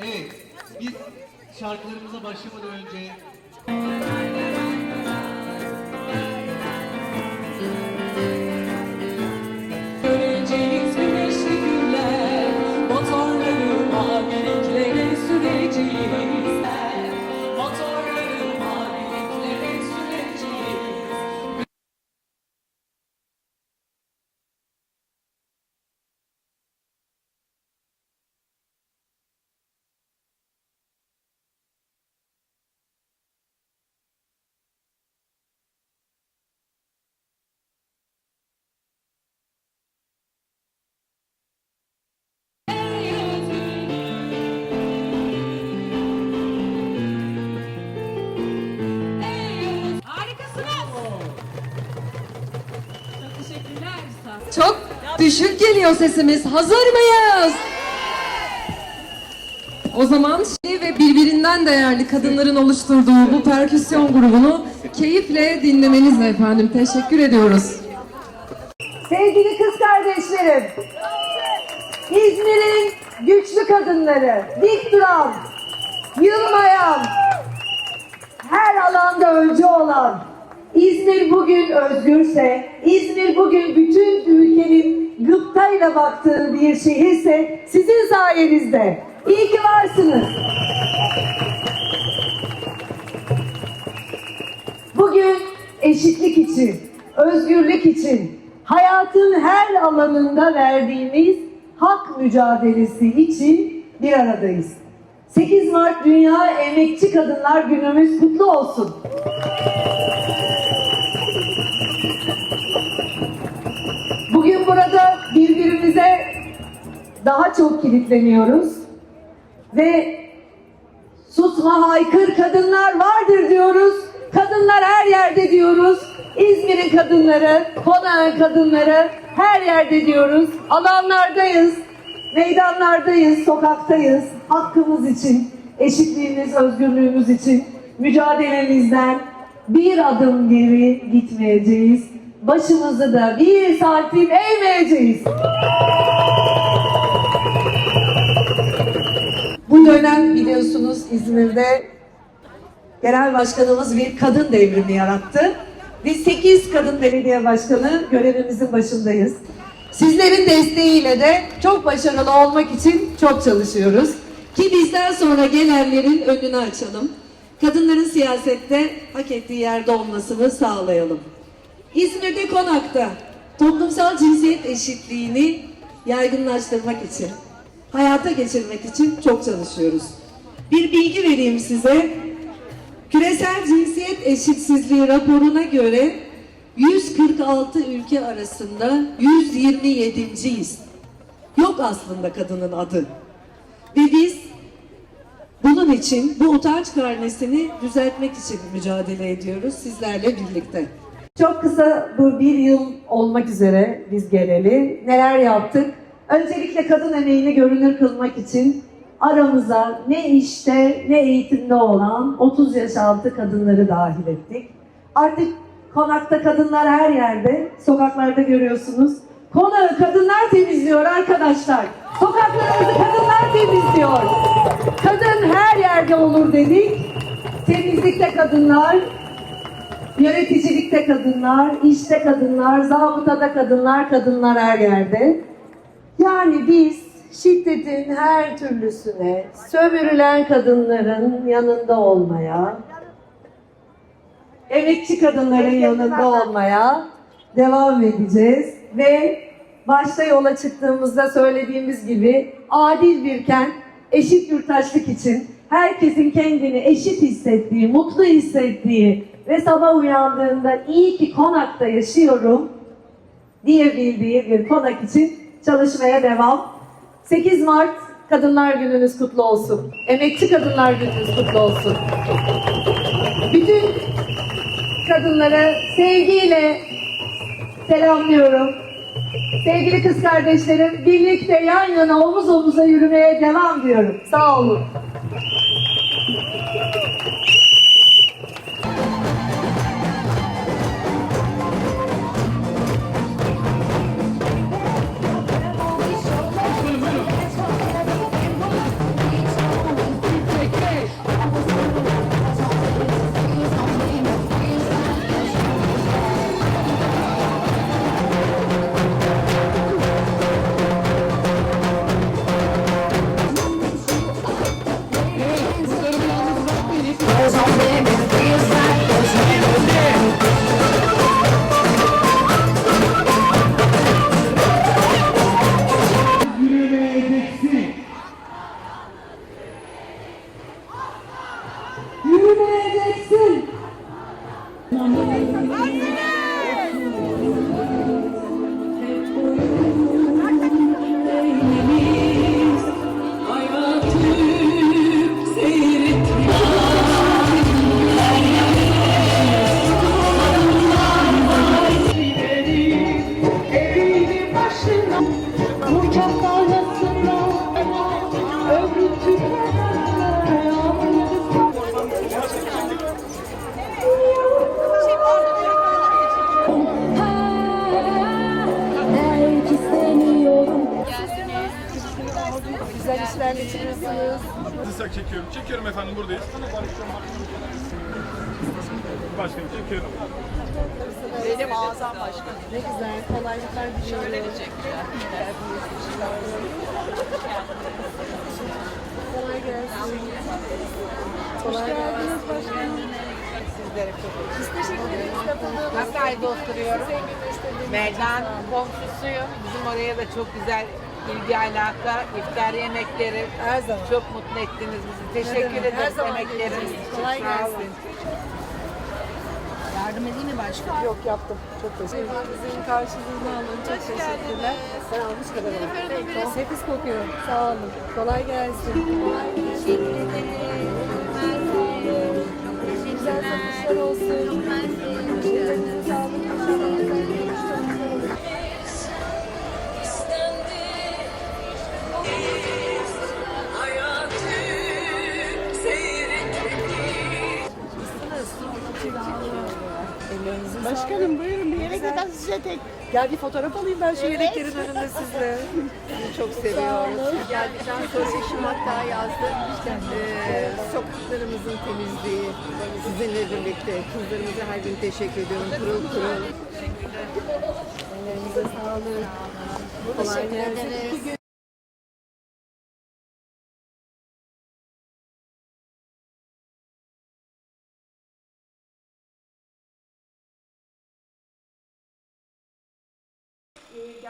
Evet, biz şarkılarımıza başlamadan önce düşük geliyor sesimiz. Hazır mıyız? O zaman şey ve birbirinden değerli kadınların oluşturduğu bu perküsyon grubunu keyifle dinlemenizle efendim. Teşekkür ediyoruz. Sevgili kız kardeşlerim, İzmir'in güçlü kadınları, dik duran, yılmayan, her alanda öncü olan, İzmir bugün özgürse, İzmir bugün bütün ülkenin gıptayla baktığı bir şehirse sizin sayenizde. İyi ki varsınız. Bugün eşitlik için, özgürlük için, hayatın her alanında verdiğimiz hak mücadelesi için bir aradayız. 8 Mart Dünya Emekçi Kadınlar Günümüz kutlu olsun. Bugün burada birbirimize daha çok kilitleniyoruz ve Susma haykır kadınlar vardır diyoruz. Kadınlar her yerde diyoruz. İzmir'in kadınları, Konağın kadınları her yerde diyoruz. Alanlardayız, meydanlardayız, sokaktayız. Hakkımız için, eşitliğimiz, özgürlüğümüz için mücadelemizden bir adım geri gitmeyeceğiz. Başımızı da bir santim eğmeyeceğiz. Bu dönem biliyorsunuz İzmir'de Genel Başkanımız bir kadın devrimi yarattı. Biz 8 kadın belediye başkanı görevimizin başındayız. Sizlerin desteğiyle de çok başarılı olmak için çok çalışıyoruz. Ki bizden sonra gelenlerin önünü açalım. Kadınların siyasette hak ettiği yerde olmasını sağlayalım. İzmir'de konakta toplumsal cinsiyet eşitliğini yaygınlaştırmak için, hayata geçirmek için çok çalışıyoruz. Bir bilgi vereyim size. Küresel cinsiyet eşitsizliği raporuna göre 146 ülke arasında 127.yiz. Yok aslında kadının adı. Ve biz bunun için bu utanç karnesini düzeltmek için mücadele ediyoruz sizlerle birlikte. Çok kısa bu bir yıl olmak üzere biz geleli neler yaptık? Öncelikle kadın emeğini görünür kılmak için aramıza ne işte ne eğitimde olan 30 yaş altı kadınları dahil ettik. Artık konakta kadınlar her yerde, sokaklarda görüyorsunuz. Konağı kadınlar temizliyor arkadaşlar. Sokaklarımızı kadınlar temizliyor. Kadın her yerde olur dedik. Temizlikte kadınlar, Yöneticilikte kadınlar, işte kadınlar, zabıtada kadınlar, kadınlar her yerde. Yani biz şiddetin her türlüsüne, sömürülen kadınların yanında olmaya, emekçi kadınların yanında olmaya devam edeceğiz. Ve başta yola çıktığımızda söylediğimiz gibi adil bir kent, eşit yurttaşlık için herkesin kendini eşit hissettiği, mutlu hissettiği ve sabah uyandığında iyi ki konakta yaşıyorum diyebildiği bir konak için çalışmaya devam. 8 Mart Kadınlar Gününüz kutlu olsun. Emekçi Kadınlar Gününüz kutlu olsun. Bütün kadınları sevgiyle selamlıyorum. Sevgili kız kardeşlerim, birlikte yan yana omuz omuza yürümeye devam diyorum. Sağ olun. Güzel işler geçiriyorsunuz. Islak çekiyorum. Çekiyorum efendim buradayız. Başkanım çekiyorum. Benim ağzım başka. Ne güzel. Kolaylıklar diliyorum. Şöyle bir çekiyor. Kolay gelsin. Kolay geldiniz başkanım. Sizlere çok Biz teşekkür ederiz katıldığınız Hatay'da oturuyorum. Meydan komşusuyum. Bizim oraya da çok güzel ilgi alaka, iftar yemekleri. Her zaman. Çok mutlu ettiniz bizi. Teşekkür demek, her zaman emekleriniz için. Kolay gelsin. Yardım edeyim mi başka? Yok yaptım. Çok teşekkür ederim. Sizin karşılığını alın. Çok teşekkürler. Ben almış kadar oldum. Nefis kokuyor. Sağ olun. Kolay gelsin. Kolay gelsin. Teşekkür ederim. Güzel satışlar olsun. Ellerinize sağlık. İnşallah güzel satışlar olur. Başkanım buyurun bir yere kadar size tek. Gel bir fotoğraf alayım ben şu yeleklerin önünde sizle. Çok seviyorum. Geldikten sonra eşim hatta yazdı. İşte eee, sokaklarımızın temizliği sizinle birlikte. Kızlarımıza her gün teşekkür ediyorum. Pırıl pırıl. Ellerinize sağlık. Kolay gelsin.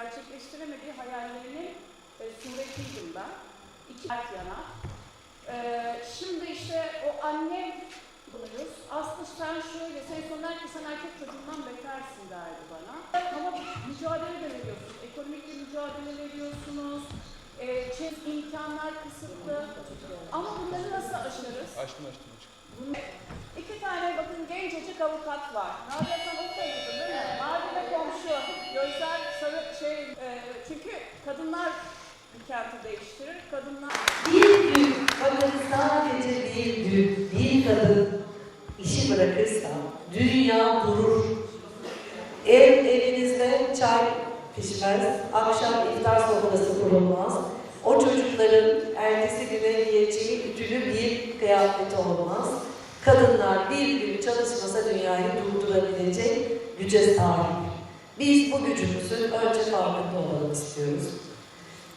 Gerçekleştiremediği hayallerinin e, suretiydim ben. İki dert yana. E, şimdi işte o annem buluyoruz. Aslı sen şöyle, sen son der ki sen erkek çocuğundan bekarsın derdi bana. Ama mücadele de veriyorsunuz. Ekonomik bir mücadele veriyorsunuz. E, çev- imkanlar kısıtlı. Ama bunları nasıl aşarız? Açtım açtım. İki tane bakın gencecik avukat var. Nadia sen okuyaydın değil mi? Komşu. Gözler sarı şey. e, çünkü kadınlar kenti değiştirir. Kadınlar Bir gün bakın sadece bir gün bir kadın işi bırakırsa dünya durur. Ev evinizde çay pişmez, akşam iftar sofrası kurulmaz. O çocukların ertesi güne giyeceği ütülü bir kıyafeti olmaz. Kadınlar bir gün çalışmasa dünyayı durdurabilecek güce sahip. Biz bu gücümüzün önce farkında olalım istiyoruz.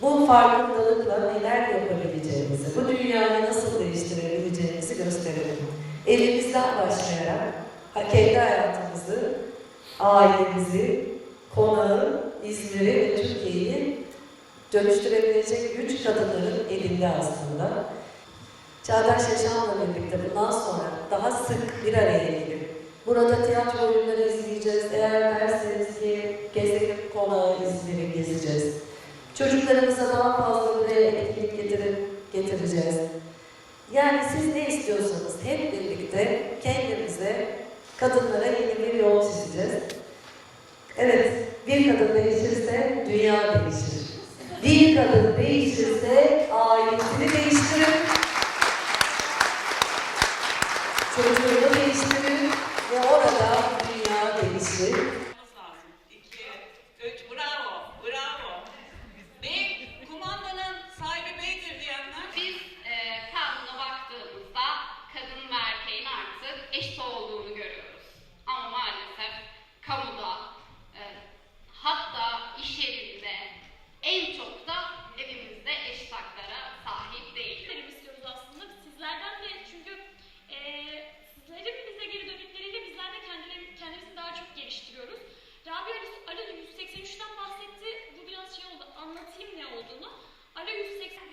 Bu farkındalıkla neler yapabileceğimizi, bu dünyayı nasıl değiştirebileceğimizi gösterelim. Elimizden başlayarak kendi hayatımızı, ailemizi, konağı, İzmir'i ve Türkiye'yi dönüştürebilecek güç kadınların elinde aslında. Çağdaş Yaşam'la birlikte bundan sonra daha sık bir araya gelip burada başınıza daha fazla buraya etkinlik getirip getireceğiz. Yani siz ne istiyorsanız hep birlikte kendimize, kadınlara yeni bir yol çizeceğiz. Evet, bir kadın değişirse dünya değişir. Bir kadın değişirse ailesini değiştirir. Çocuğunu değiştirir. 106